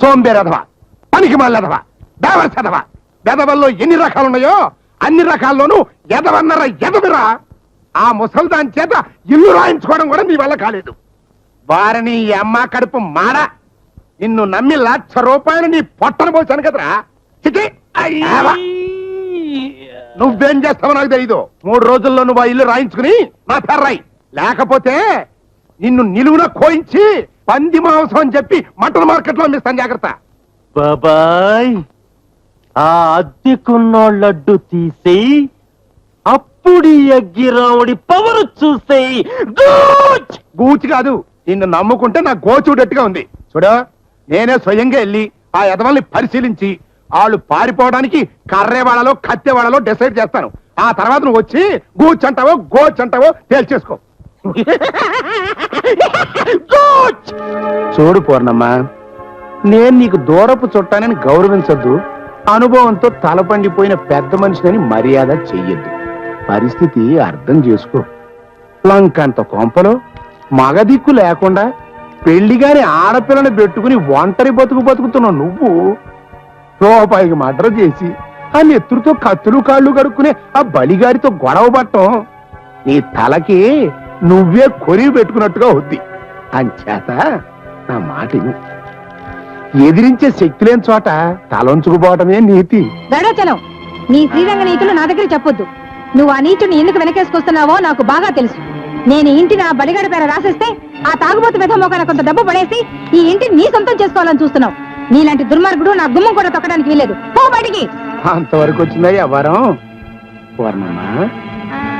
సోంబేరధవ పనికి మాలెదవ దేవసెదవ వెదవల్లో ఎన్ని రకాలున్నాయో అన్ని రకాల్లోనూ ఎదవన్నర ఎదవిరా. ఆ ముసల్దాన్ చేత ఇల్లు రాయించుకోవడం కూడా నీ వల్ల కాలేదు. వారిని ఈ అమ్మ కడుపు మాడ. నిన్ను నమ్మి లక్ష రూపాయలు నీ పొట్టను పోసాను కదరా. చిటి. నువ్వేం చేస్తావో నాకు తెలీదు. మూడు రోజుల్లో నువ్వు ఆ ఇల్లు రాయించుకుని నా పెర్రాయి. లేకపోతే నిన్ను నిలువున కోయించి పంది మాంసం అని చెప్పి మటన్ మార్కెట్లో అమ్మిస్తాను జాగ్రత్త బాబాయ్ ఆ అద్దెకున్నోళ్ళడ్డు తీసేయి అప్పుడు ఈ అగ్గిరాముడి పవర్ చూసేయి గూచ్! గూచి కాదు నిన్ను నమ్ముకుంటే నా గోచూడట్టుగా ఉంది చూడు నేనే స్వయంగా వెళ్ళి ఆ యదవల్ని పరిశీలించి వాళ్ళు పారిపోవడానికి కర్రేవాడలో కత్తెవాడలో డిసైడ్ చేస్తాను ఆ తర్వాత నువ్వు వచ్చి గూచంటావో గోచంటావో తేల్చేసుకో! చూడు పూర్ణమ్మ నేను నీకు దూరపు చుట్టానని గౌరవించద్దు. అనుభవంతో తలపండిపోయిన పెద్ద మనిషిని మర్యాద చెయ్యొద్దు. పరిస్థితి అర్థం చేసుకో. లంకంత కొంపలో మగదిక్కు లేకుండా పెళ్ళిగాని ఆడపిల్లని పెట్టుకుని ఒంటరి బతుకు బతుకుతున్నావు నువ్వు రూపాయికి మర్డర్ చేసి ఆ నెత్తురుతో కత్తులు కాళ్ళు కడుక్కునే ఆ బలిగారితో గొడవ పట్టం. నీ తలకి నువ్వే కొరివి పెట్టుకున్నట్టుగా అవుద్ది. అంచేత నా మాట. ఎదిరించే శక్తి లేని చోట తలంచుకుపోవటమే నీతి. గడచలం నీ శ్రీరంగ నీతులు నా దగ్గర చెప్పొద్దు. నువ్వు ఆ నీచుని ఎందుకు వెనకేసుకొస్తున్నావో నాకు బాగా తెలుసు. నేను ఇంటిని ఆ బలిగడ పేర రాసేస్తే ఆ తాగుబోతు మోకాన కొంత డబ్బు పడేసి ఈ ఇంటిని నీ సొంతం చేసుకోవాలని చూస్తున్నావు. నీలాంటి దుర్మార్గుడు నా గుమ్మం కూడా తొక్కడానికి వీలేదు పో బయటికి. అంతవరకు వచ్చిందా ఎవరం పూర్ణమ్మ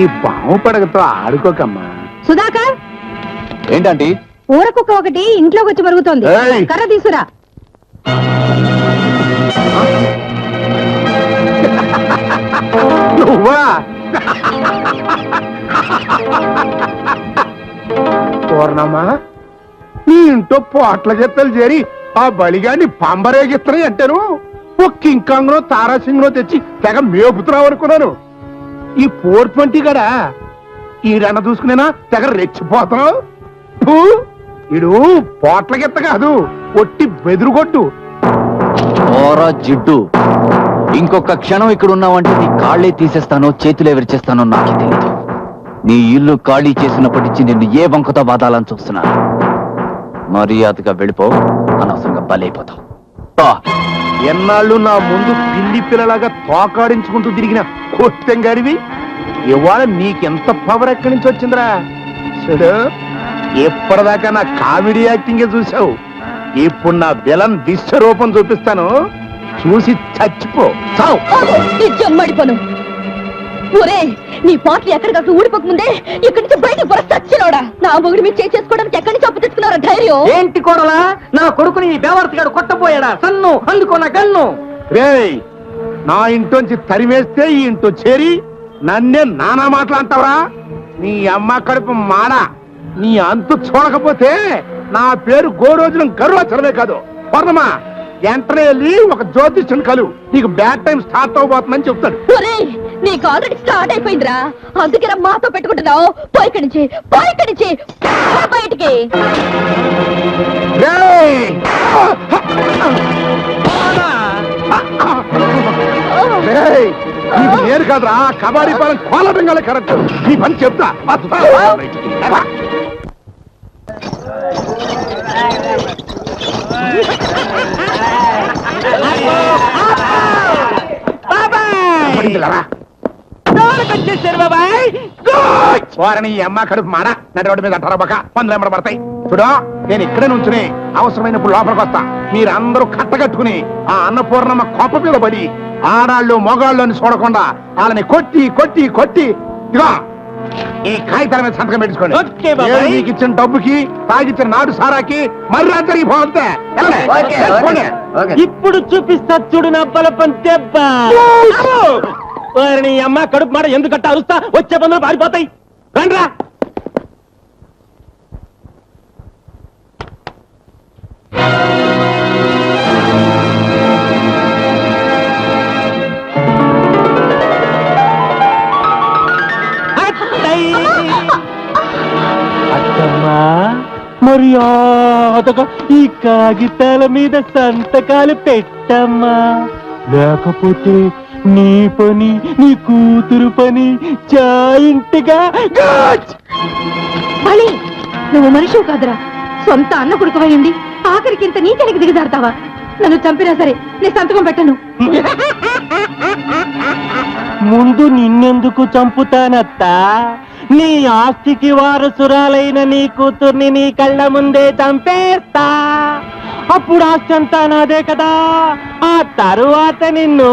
ఈ పాము పడగతో ఆడుకోకమ్మా. సుధాకర్? ఏంటంటే? ఊరకుక్క ఒకటి ఇంట్లోకి వచ్చి మరుగుతోంది. ఏయ్! కర్ర తీసురా. నువ్వా? పూర్ణమ్మా నీ ఇంట్లో పోట్ల గిత్తలు చేరి ఆ బలిగాని పంబరేగిస్తున్నాయి అంటాను. ఓ కింకాంగ్లో తారాసింగ్లో తెచ్చి తెగ మేపుతున్నావు అనుకున్నాను. ఈ ఫోర్ ట్వంటీ గడా ఈడన్న చూసుకునేనా? తెగ రెచ్చిపోతున్నావు ఫూ, ఈడు పోట్ల గిత్త కాదు ఒట్టి బెదురుగొట్టు ఓరా జిడ్డు ఇంకొక క్షణం ఇక్కడ ఉన్నావంటే నీ కాళ్ళే తీసేస్తానో చేతులే విరిచేస్తానో నాకే తెలియదు నీ ఇల్లు ఖాళీ చేసినప్పటి నుంచి నిన్ను ఏ వంకతో బాధాలని చూస్తున్నా? మర్యాదగా వెళ్ళిపో అనవసరంగా బలైపోతావు. ఎన్నాళ్ళు నా ముందు పిల్లి పిల్లలాగా తోకాడించుకుంటూ తిరిగిన కొత్తెంగారివి ఇవాళ నీకెంత పవర్ ఎక్కడి నుంచి వచ్చిందిరా? చూడు ఎప్పటిదాకా నా కామెడీ యాక్టింగే చూసావు ఇప్పుడు నా విలన్ విశ్వరూపం చూపిస్తాను. చూసి చచ్చిపో. చావు. జమ్మడిపోను ఒరే నీ పాటలు ఎక్కడికక్కడ ఊడిపోక ముందే ఇక్కడి నుంచి బయటకు పొర చచ్చినోడా నా మొగుడు మీరు చేసుకోవడానికి ఎక్కడి నుంచి అప్పు తెచ్చుకున్నారా ధైర్యం? ఏంటి కోడలా? నా కొడుకుని బేవర్తిగాడు కొట్టపోయాడా సన్ను అందుకో నా కన్ను రేయ్ నా ఇంట్లోంచి తరిమేస్తే ఈ ఇంట్లో చేరి నన్నే నానా మాటలంటావరా నీ అమ్మ కడుపు మాడ. నీ అంతు చూడకపోతే నా పేరు గోరోజులం గరువాచరమే కాదు. పర్ణమా వెంటనే వెళ్ళి ఒక జ్యోతిష్యుని కలు. నీకు బ్యాడ్ టైం స్టార్ట్ అవబోతుందని చెప్తాడు. నీకు ఆల్రెడీ స్టార్ట్ అయిపోయిందిరా. అందుకే మాతో పెట్టుకుంటున్నావు. పోయి నుంచి పోయి నుంచి. బయటికి. రేయ్! రేయ్! నీకు నేను కాదురా కబాడీ పాలన కోల బెంగాలే కరెక్ట్ నీ పని చెప్తా వస్తా. రా. పడిందిలరా. వచ్చేసారు బాబాయ్. వారిని ఈ అమ్మ కడుపు మాడ నడి రోడ్డు మీద అంటారా పందులు ఎమ్మడ పడతాయి. చూడు నేను ఇక్కడే నుంచుని అవసరమైనప్పుడు లోపలికి వస్తా. మీరందరూ కట్టకట్టుకుని ఆ అన్నపూర్ణమ్మ కొప్ప మీద పడి ఆడాళ్ళు మొగాళ్ళు అని చూడకుండా వాళ్ళని కొట్టి కొట్టి కొట్టి. ఇదిగో ఈ కాగితాల మీద సంతకం పెట్టుకోండి నీకు ఇచ్చిన డబ్బుకి తాగిచ్చిన నాడు సారాకి మర్యాద జరిగిపోతే. ఇప్పుడు చూపిస్తా చూడు నా బలపం దెబ్బ. నీ అమ్మ కడుపు మాట ఎందుకంటే అరుస్తా? వచ్చే పనులు పారిపోతాయి. రండ్రా. మర్యాదగా ఈ కాగితాల మీద సంతకాలు పెట్టమ్మా. లేకపోతే నీ పని నీ కూతురు పని జాయింట్గా! బలి నువ్వు మనిషివి కాదురా. సొంత అన్న కొడుకువై ఉండి ఆఖరికి ఇంత నీచనికి దిగజారుతావా? నన్ను చంపినా సరే నేను సంతకం పెట్టను. ముందు నిన్నెందుకు చంపుతానత్తా? నీ ఆస్తికి వారసురాలైన నీ కూతుర్ని నీ కళ్ళ ముందే చంపేస్తా? అప్పుడు ఆస్తి అంతా నాదే కదా? ఆ తరువాత నిన్ను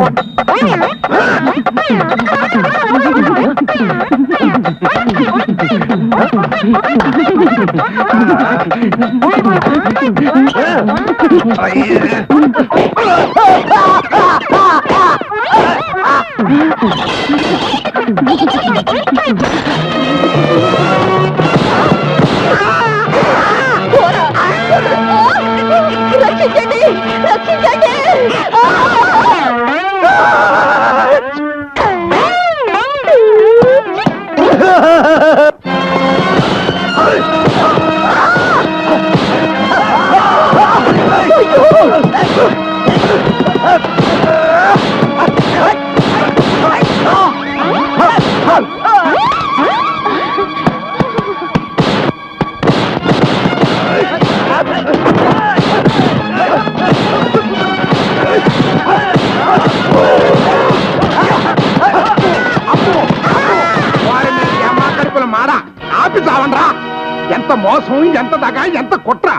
వారి మోసం ఎంత దగ ఎంత కుట్ర.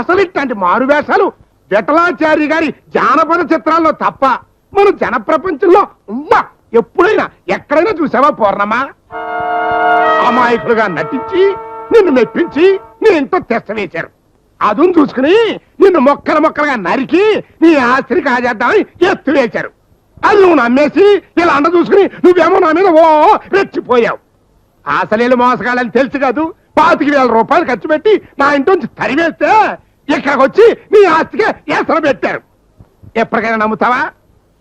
అసలు ఇట్లాంటి మారువేషాలు విఠలాచార్య విఠలాచారి గారి జానపద చిత్రాల్లో తప్ప మన జన ప్రపంచంలో ఉమ్మా ఎప్పుడైనా ఎక్కడైనా చూసావా పూర్ణమా అమాయకులుగా నటించి నిన్ను మెప్పించి నీ ఇంట్లో తెస్తవేశారు అదును చూసుకుని నిన్ను మొక్కలు మొక్కలుగా నరికి నీ ఆస్తిని కాజేద్దామని ఎత్తు వేశారు. అది నువ్వు నమ్మేసి ఇలా అండ చూసుకుని నువ్వేమో నా మీద ఓ రెచ్చిపోయావు. అసలేలు మోసగాళ్ళని తెలుసు కాదు పాతిక వేల రూపాయలు ఖర్చు పెట్టి నా ఇంటి తరివేస్తే ఇక్కడికి వచ్చి నీ ఆస్తికే ఎసరు పెట్టారు. ఎప్పటికైనా నమ్ముతావా?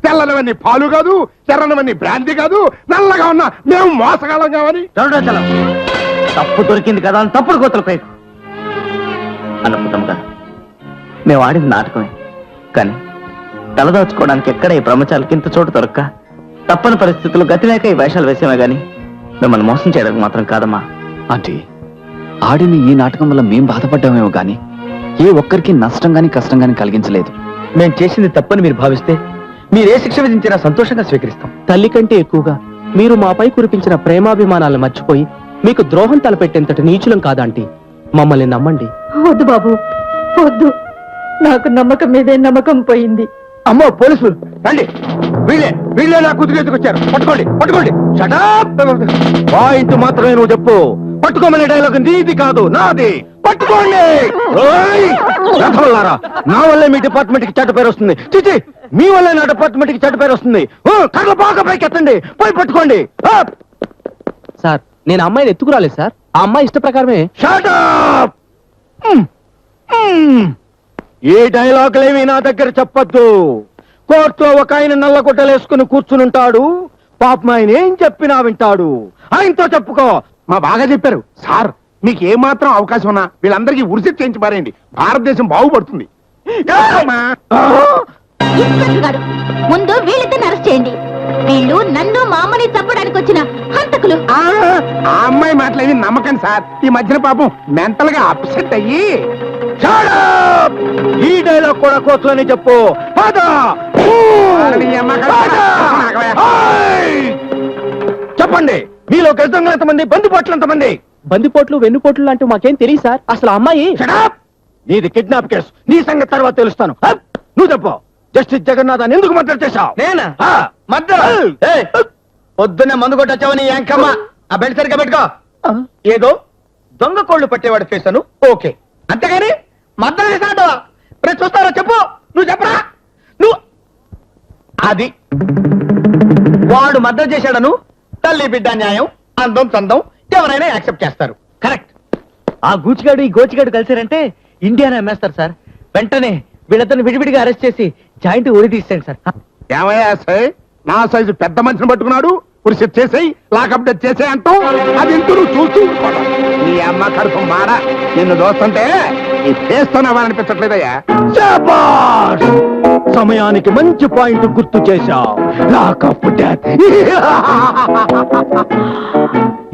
తెల్లనివన్నీ పాలు కాదు ఎర్రనివన్నీ బ్రాంతి కాదు నల్లగా ఉన్న మేము మోసగాళ్ళం కావని. చలం. తప్పు దొరికింది కదా అని తప్పుడు కోతలు పైకు అన్నపుతమ్మ గారు మేము ఆడింది నాటకమే. కానీ తలదాచుకోవడానికి ఎక్కడ ఈ బ్రహ్మచారులకి ఇంత చోటు దొరక్క? తప్పని పరిస్థితుల్లో గతి లేక ఈ వేషాలు వేసామే గాని మిమ్మల్ని మోసం చేయడానికి మాత్రం కాదమ్మా. ఆంటీ ఆడిన ఈ నాటకం వల్ల మేం బాధపడ్డామేమో గాని ఏ ఒక్కరికి నష్టం గాని కష్టం గాని కలిగించలేదు. మేము చేసింది తప్పని మీరు భావిస్తే మీరు ఏ శిక్ష విధించినా సంతోషంగా స్వీకరిస్తాం. తల్లి కంటే ఎక్కువగా మీరు మాపై కురిపించిన ప్రేమాభిమానాలను మర్చిపోయి మీకు ద్రోహం తలపెట్టేంతటి నీచులం కాదంటీ. మమ్మల్ని నమ్మండి. వద్దు బాబు వద్దు. నాకు నమ్మకం మీదే నమ్మకం పోయింది. అమ్మో పోలీసులు రండి. వీళ్ళే వీళ్ళే నా కూతురు ఎత్తుకొచ్చారు పట్టుకోండి పట్టుకోండి. పాయింట్ మాత్రమే నువ్వు చెప్పు. పట్టుకోమనే డైలాగ్ నీది కాదు నాది. పట్టుకోండి! నా వల్లే మీ డిపార్ట్మెంట్కి చెడ్డ పేరు వస్తుంది. చిచి మీ వల్లే నా డిపార్ట్మెంట్కి చెడ్డ పేరు వస్తుంది. కళ్ళ బాగా పైకి ఎత్తండి పోయి పట్టుకోండి! సార్ నేను అమ్మాయిని ఎత్తుకురాలేదు సార్. ఆ అమ్మాయి ఇష్ట ప్రకారమే. ఈ డైలాగులేమి నా దగ్గర చెప్పొద్దు. కోర్టులో ఒక ఆయన నల్ల గుడ్డలేసుకుని కూర్చునుంటాడు. పాపం ఆయన ఏం చెప్పినా వింటాడు. ఆయనతో చెప్పుకో. మా బాగా చెప్పారు. సార్ మీకు ఏ మాత్రం అవకాశం ఉన్నా వీళ్ళందరికీ ఉరిసి చేయించి పారేయండి. భారతదేశం బాగుపడుతుంది. ఇన్స్పెక్టర్ గారు ముందు వీళ్ళిద్దరిని అరెస్ట్ చేయండి. వీళ్ళు నన్ను మా అమ్మని చంపడానికి వచ్చిన హంతకులు. ఆ ఆ అమ్మాయి మాటలేవి నమ్మకం సార్. ఈ మధ్యన పాపం మెంటల్గా అప్సెట్ అయ్యి! ఈ డైలాగ్ కూడా కోర్టులోనే చెప్పు. పద! చెప్పండి. మీలో గజంగా ఎంతమంది? బంధుపట్లు ఎంతమంది? బందిపోట్లు వెన్నుపోట్లు లాంటివి మాకేం తెలియదు సార్. అసలు ఆ అమ్మాయి! నీది కిడ్నాప్ కేసు. నీ సంగతి తర్వాత తెలుస్తాను! నువ్వు చెప్పు. జస్టిస్ జగన్నాథ్ అని ఎందుకు మద్దతు చేశావు? నేనా? ఆ! పొద్దున్నే మందు కొట్టొచ్చావు నీ ఎంకమ్మ ఆ బెల్ట్ సరిగ్గా పెట్టుకో. ఏదో? దొంగ కోళ్ళు పట్టేవాడు చేశాను ఓకే. అంతేగాని మద్దతు చేశాడు. రేపు చూస్తారా? చెప్పు. నువ్వు చెప్పరా? నువ్వు అది. వాడు మద్దతు చేశాడను? తల్లి బిడ్డ న్యాయం అందం చందం ఎవరైనా యాక్సెప్ట్ చేస్తారు. కరెక్ట్. ఆ గూచిగాడు ఈ గోచిగాడు కలిసారంటే ఇండియానే అమ్మేస్తారు సార్. వెంటనే వీళ్ళతను విడివిడిగా అరెస్ట్ చేసి జాయింట్ ఉరి తీసేయండి సార్. ఏమయ్యా సార్? నా సైజు పెద్ద మనిషిని పట్టుకున్నాడు పురుషు చేసేయి లాకప్ డెత్ చేసేయి అంటావు అది ఇంటూ నువ్వు చూస్తూ నీ అమ్మ కడుపు మాడ నిన్ను దోస్తుంటే ఈ ఫేస్తో శాబాష్! సమయానికి మంచి పాయింట్ గుర్తు చేశావు. లాకప్ డెత్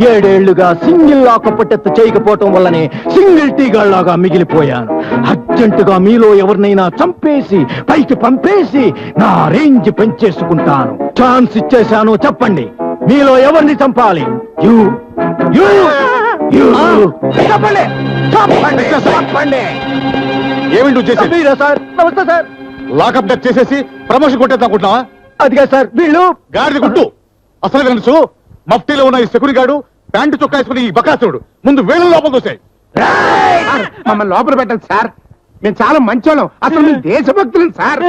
ఏడేళ్ళుగా సింగిల్ లాకప్ డెత్ చేయకపోవటం వల్లనే సింగిల్ టీగాళ్ళాగా మిగిలిపోయాను. అర్జెంటుగా మీలో ఎవరినైనా చంపేసి పైకి పంపేసి నా రేంజ్ పెంచేసుకుంటాను. ఛాన్స్ ఇచ్చేశాను చెప్పండి. మీలో ఎవరిని చంపాలి? యూ. యూ. చెప్పండి చెప్పండి చెప్పండి ఏమిటి చేసి? మీరా సార్. నమస్తే సార్. లాకప్ డెత్ చేసేసి ప్రమోషన్ కొట్టేద్దాం అనుకుంటున్నావా? అదిగా సార్. వీళ్ళు గాడిది గుట్టు. అసలు తెలుసు మఫ్టీలో ఉన్న ఈ సెక్యూరిటీ గార్డు ప్యాంటు చొక్కా వేసుకుని ఈ బకాసుడు ముందు వేళ్ళ లోపల చూసాయి మమ్మల్ని లోపల పెట్టండి సార్. మేము చాలా మంచోళ్ళం. అసలు మేము దేశభక్తులు సార్.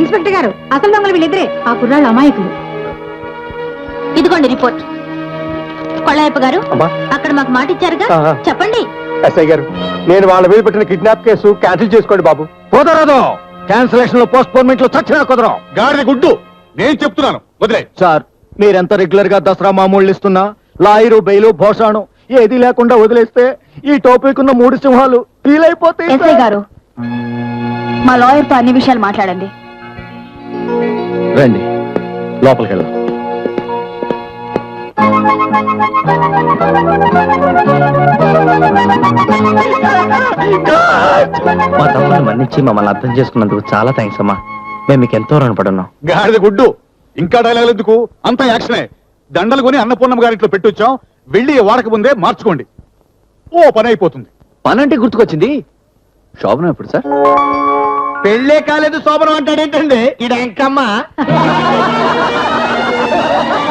ఇన్స్పెక్టర్ గారు అసలు దొంగలు వీళ్ళిద్దరే. ఆ కుర్రాళ్ళు అమాయకులు. ఇదిగోండి రిపోర్ట్. కొళ్ళాయప్ప గారు. అక్కడ మాకు మాట ఇచ్చారుగా. ఆహా. చెప్పండి. ఎస్ఐ గారు నేను వాళ్ళ మీద పెట్టిన కిడ్నాప్ కేసు క్యాన్సిల్ చేసుకోండి బాబు. కుదరదు క్యాన్సిలేషన్లో పోస్ట్ పోన్మెంట్లో చచ్చినా కుదరం గాడిది గుడ్డు. నేను చెప్తున్నాను. వదిలే. సార్ మీరెంత రెగ్యులర్గా దసరా మామూళ్ళు ఇస్తున్నా లాయరు బెయిలు భోషాణం ఏది లేకుండా వదిలేస్తే ఈ టోపిక్ ఉన్న మూడు సింహాలు ఫీల్ అయిపోతాయి ఎస్ఐ గారు. మా లాయర్తో అన్ని విషయాలు మాట్లాడండి. రండి. లోపలికి వెళ్దాం మా తమ్ముడిని మన్నించి మమ్మల్ని అర్థం చేసుకున్నందుకు చాలా థ్యాంక్స్ అమ్మా. మేము మీకు ఎంతో రుణపడున్నాం. గాడిద గుడ్డు. ఇంకా డైలాగ్ ఎందుకు? అంత యాక్షనే. దండలు కొని అన్నపూర్ణమ్మ గారింట్లో పెట్టొచ్చాం. వెళ్ళి వాడక ముందే మార్చుకోండి. ఓ పని అయిపోతుంది. పనంటే గుర్తుకొచ్చింది. శోభనం ఎప్పుడు సార్? పెళ్ళే కాలేదు శోభనం అంటాడేంటండి? ఈడ ఎంకమ్మ